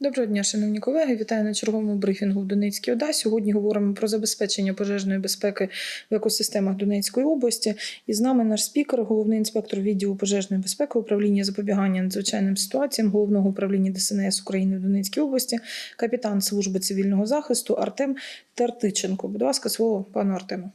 Доброго дня, шановні колеги. Вітаю на черговому брифінгу в Донецькій ОДА. Сьогодні говоримо про забезпечення пожежної безпеки в екосистемах Донецької області. І з нами наш спікер, головний інспектор відділу пожежної безпеки управління запобігання надзвичайним ситуаціям головного управління ДСНС України в Донецькій області, капітан служби цивільного захисту Артем Тартиченко. Будь ласка, слово пану Артему.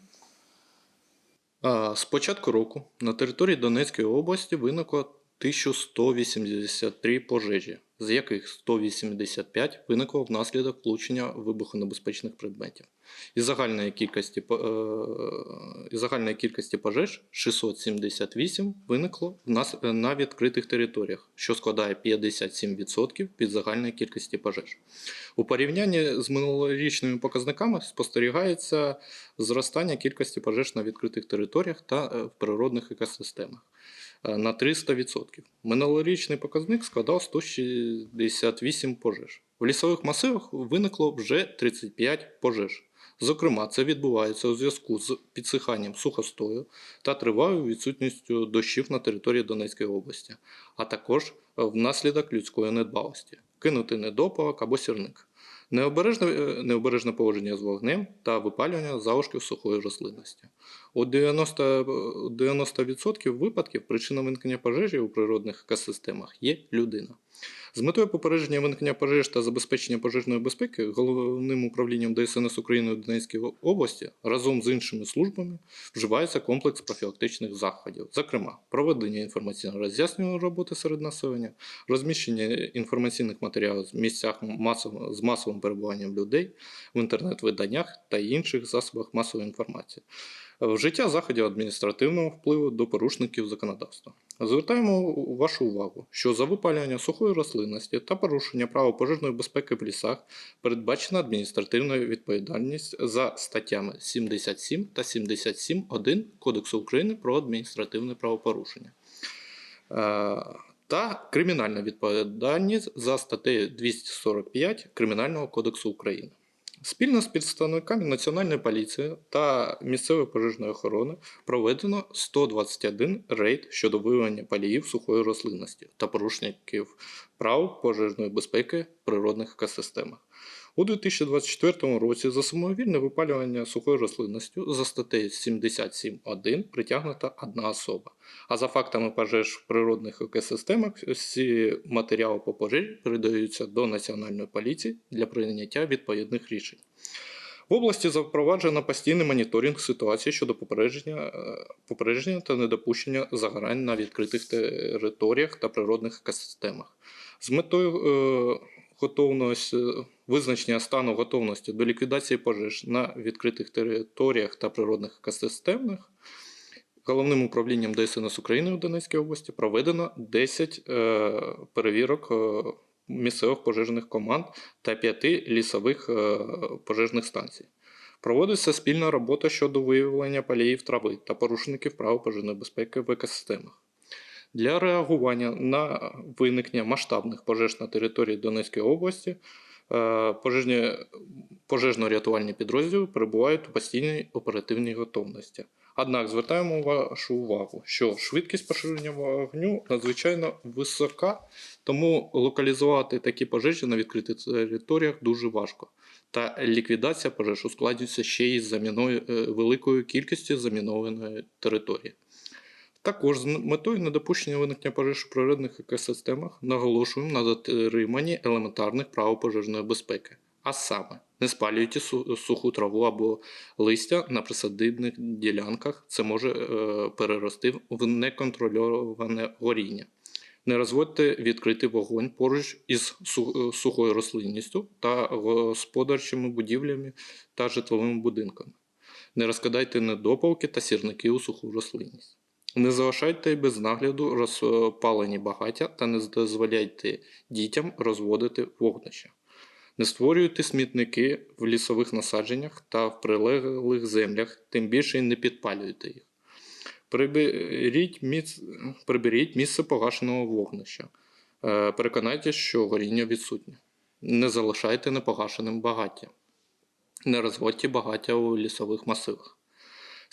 З початку року на території Донецької області виникло 1183 пожежі, з яких 185 виникло внаслідок влучення вибухонебезпечних предметів. Із загальної кількості, е, із загальної кількості пожеж 678 виникло нас- на відкритих територіях, що складає 57% від загальної кількості пожеж. У порівнянні з минулорічними показниками спостерігається зростання кількості пожеж на відкритих територіях та е, в природних екосистемах е, на 300%. Минулорічний показник складав 168 пожеж. В лісових масивах виникло вже 35 пожеж. Зокрема, це відбувається у зв'язку з підсиханням сухостою та тривалою відсутністю дощів на території Донецької області, а також внаслідок людської недбалості, кинути недопалок або сірник. Необережне, е, необережне поводження з вогнем та випалювання залишків сухої рослинності. У 90%, е, 90% випадків причина виникнення пожежі у природних екосистемах є людина. З метою попередження виникнення пожеж та забезпечення пожежної безпеки головним управлінням ДСНС України у Донецькій області разом з іншими службами вживається комплекс профілактичних заходів, зокрема, проведення інформаційно-роз'яснювальної роботи серед населення, розміщення інформаційних матеріалів з місцях з масовим перебуванням людей в інтернет-виданнях та інших засобах масової інформації. Вжиття заходів адміністративного впливу до порушників законодавства. Звертаємо вашу увагу, що за випалювання сухої рослинності та порушення права пожежної безпеки в лісах передбачена адміністративна відповідальність за статтями 77 та 77.1 Кодексу України про адміністративне правопорушення. Е, Та кримінальна відповідальність за статтею 245 Кримінального кодексу України. Спільно з представниками Національної поліції та місцевої пожежної охорони проведено 121 рейд щодо виявлення паліїв сухої рослинності та порушників прав пожежної безпеки в природних екосистемах. У 2024 році за самовільне випалювання сухою рослинністю за статтею 77.1 притягнута одна особа. А за фактами пожеж в природних екосистемах всі матеріали по пожежі передаються до Національної поліції для прийняття відповідних рішень. В області запроваджено постійний моніторинг ситуації щодо попередження, е, попередження та недопущення загорань на відкритих територіях та природних екосистемах. З метою е, готовності, визначення стану готовності до ліквідації пожеж на відкритих територіях та природних екосистемах Головним управлінням ДСНС України у Донецькій області проведено 10 е, перевірок е, місцевих пожежних команд та 5 лісових е, пожежних станцій. Проводиться спільна робота щодо виявлення паліїв трави та порушників прав пожежної безпеки в екосистемах. Для реагування на виникнення масштабних пожеж на території Донецької області е, пожежні, пожежно-рятувальні підрозділи перебувають у постійній оперативній готовності. Однак звертаємо вашу увагу, що швидкість поширення вогню надзвичайно висока, тому локалізувати такі пожежі на відкритих територіях дуже важко. Та ліквідація пожеж ускладнюється ще й заміною, е, великою кількістю замінованої території. Також з метою недопущення виникнення пожеж у природних екосистемах наголошуємо на дотриманні елементарних правил пожежної безпеки. А саме, не спалюйте суху траву або листя на присадибних ділянках, це може е, перерости в неконтрольоване горіння. Не розводьте відкритий вогонь поруч із сухою рослинністю та господарчими будівлями та житловими будинками. Не розкидайте недопалки та сірники у суху рослинність. Не залишайте без нагляду розпалені багаття та не дозволяйте дітям розводити вогнища. Не створюйте смітники в лісових насадженнях та в прилеглих землях, тим більше не підпалюйте їх. Приберіть, міц... Приберіть місце погашеного вогнища. Е, Переконайтеся, що горіння відсутнє. Не залишайте непогашеним багаття. Не розводьте багаття у лісових масивах.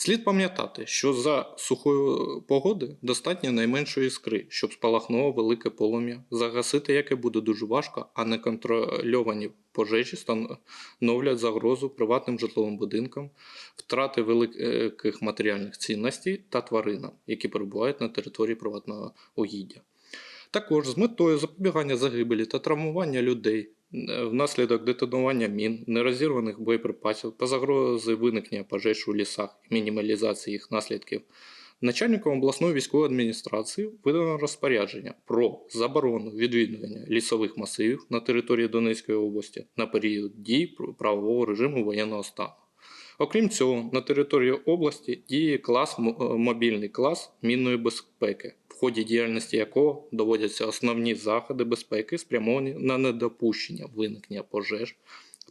Слід пам'ятати, що за сухої погоди достатньо найменшої іскри, щоб спалахнуло велике полум'я. Загасити яке буде дуже важко, а неконтрольовані пожежі становлять загрозу приватним житловим будинкам, втрати великих матеріальних цінностей та тваринам, які перебувають на території приватного угіддя. Також з метою запобігання загибелі та травмування людей внаслідок детонування мін, нерозірваних боєприпасів та загрози виникнення пожеж у лісах і мінімалізації їх наслідків, начальником обласної військової адміністрації видано розпорядження про заборону відвідування лісових масивів на території Донецької області на період дій правового режиму воєнного стану. Окрім цього, на території області діє клас е, мобільний клас мінної безпеки, в ході діяльності якого доводяться основні заходи безпеки, спрямовані на недопущення виникнення пожеж,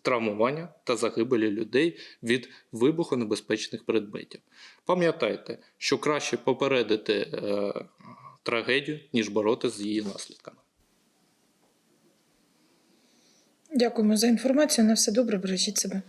травмування та загибелі людей від вибухонебезпечних предметів. Пам'ятайте, що краще попередити е, трагедію, ніж боротися з її наслідками. Дякуємо за інформацію. На все добре, бережіть себе.